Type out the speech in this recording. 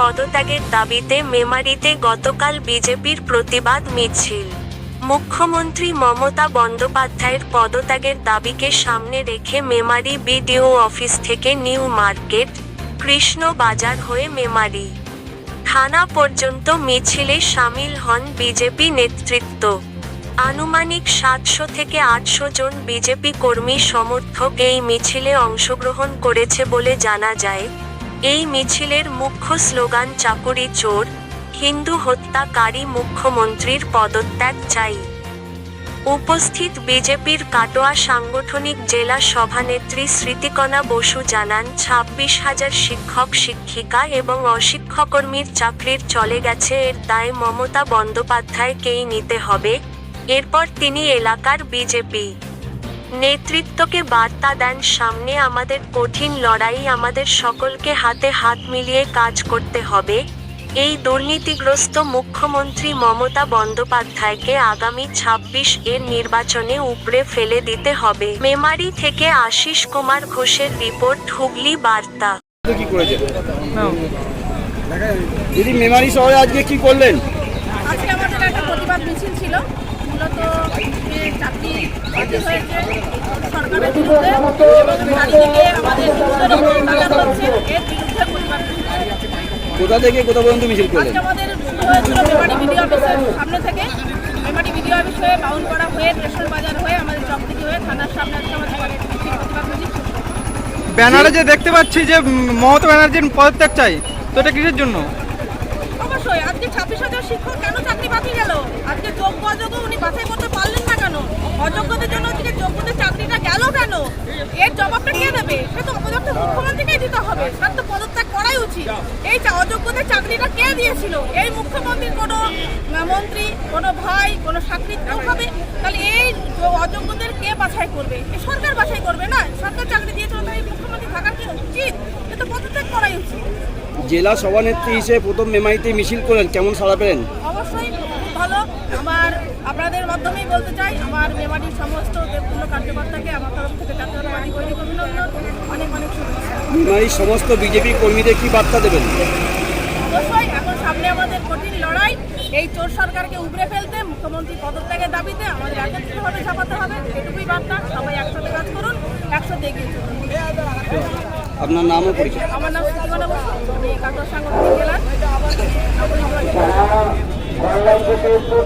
পদত্যাগের দাবিতে মেমারিতে গতকাল বিজেপির প্রতিবাদ মিছিল। মুখ্যমন্ত্রী মমতা বন্দ্যোপাধ্যায়ের পদত্যাগের দাবিকে সামনে রেখে মেমারি বিডিও অফিস থেকে নিউ মার্কেট কৃষ্ণ বাজার হয়ে মেমারি থানা পর্যন্ত মিছিলে সামিল হন বিজেপি নেতৃত্ব। আনুমানিক সাতশো থেকে আটশো জন বিজেপি কর্মী সমর্থক এই মিছিলে অংশগ্রহণ করেছে বলে জানা যায়। এই মিছিলের মুখ্য স্লোগান চাকুরি চোর, হিন্দু হত্যাকারী মুখ্যমন্ত্রীর পদত্যাগ চাই। উপস্থিত বিজেপির কাটোয়া সাংগঠনিক জেলা সভানেত্রী স্মৃতিকণা বসু জানান, ছাব্বিশ হাজার শিক্ষক, শিক্ষিকা এবং অশিক্ষকর্মীর চাকরির চলে গেছে, এর দায় মমতা বন্দ্যোপাধ্যায়কেই নিতে হবে। এরপর তিনি এলাকার বিজেপি নেতৃত্বকে বার্তা দেন সামনে আমাদের কঠিন লড়াই আমাদের সকলকে হাতে হাত মিলিয়ে কাজ করতে হবে। এই দুর্নীতিগ্রস্ত মুখ্যমন্ত্রী মমতা বন্দ্যোপাধ্যায়কে আগামী ছাব্বিশ এর নির্বাচনে উপড়ে ফেলে দিতে হবে। মেমারি থেকে আশিস কুমার ঘোষের রিপোর্ট হুগলি বার্তা। দিদি মেমারি শহরে আজকে কি করলেন? আজকে আমাদের একটা প্রতিবাদ মিছিল ছিল। মূলত যে চাকরি বাতিল হয়েছে। সরকারের বিরুদ্ধে চারিদিকে আমাদের হিন্দুদের উপর অত্যাচার হচ্ছে এর বিরুদ্ধে প্রতিবাদ কোথা থেকে কোথা পর্যন্ত মিছিল করলেন? আমাদের শুরু হয়েছিল মেমারি বিডিও অফিসের সামনে থেকে। মেমারি বিডিও অফিস হয়ে বাউনপাড়া হয়ে স্টেশন বাজার হয়ে আমাদের চকদিকি হয়ে থানার সামনে আজকে আমাদের মিছিল প্রতিবাদ মিছিল ব্যানারে যে দেখতে পাচ্ছি যে মমতা ব্যানার্জির পদত্যাগ চাই তো এটা কিসের জন্য? অবশ্যই আজকে ছাব্বিশ হাজার শিক্ষক কেন চাকরি বাতিল গেল? আজকে যোগ্য অযোগ্য উনি বাছাই করতে পারলেন না কেন? অযোগ্যদের জন্য আজকে যোগ্যদের চাকরিটা গেল কেন? এর জবাবটা কে দেবে? সে তো অপদস্থ মুখ্যমন্ত্রীকেই দিতে হবে। তার তো পদত্যাগ করাই উচিত। এই অযোগ্যদের চাকরিটা কে দিয়েছিল? এই মুখ্যমন্ত্রীর কোনো মন্ত্রী, কোনো ভাই, কোনো চাকরি কেউ হবে? তাহলে এই অযোগ্যদের কে বাছাই করবে? এ সরকার বাছাই করবে না? সরকার চাকরি দিয়েছিল তাই মুখ্যমন্ত্রী থাকার কি উচিত? এ তো পদত্যাগ করাই উচিত। জেলা সভানেত্রী হিসেবে প্রথম মেমারিতে মিছিল করলেন কেমন সাড়া পেলেন? অবশ্যই ভালো। আমার আপনাদের মাধ্যমেই বলতে চাই আমার মেমারির সমস্ত দেবপূর্ণ কার্যকর্তাকে আমার তরফ থেকে জাতীয়তাবাদী গৈরিক অভিনন্দন অনেক অনেক শুভেচ্ছা। মেমারির সমস্ত বিজেপি কর্মীদের কি বার্তা দেবেন? অবশ্যই এখন সামনে আমাদের কঠিন লড়াই। এই চোর সরকারকে উবড়ে ফেলতে মুখ্যমন্ত্রী পদত্যাগের দাবিতে আমাদের একত্রিতভাবে ঝাঁপাতে হবে এটুকুই বার্তা। সবাই একসাথে কাজ করুন একসাথে এগিয়ে চলুন। আপনার নাম ও পরিচয় আমার নাম সুতিমানা বসু আমি কাটোয়া সাংগঠনিক জেলা।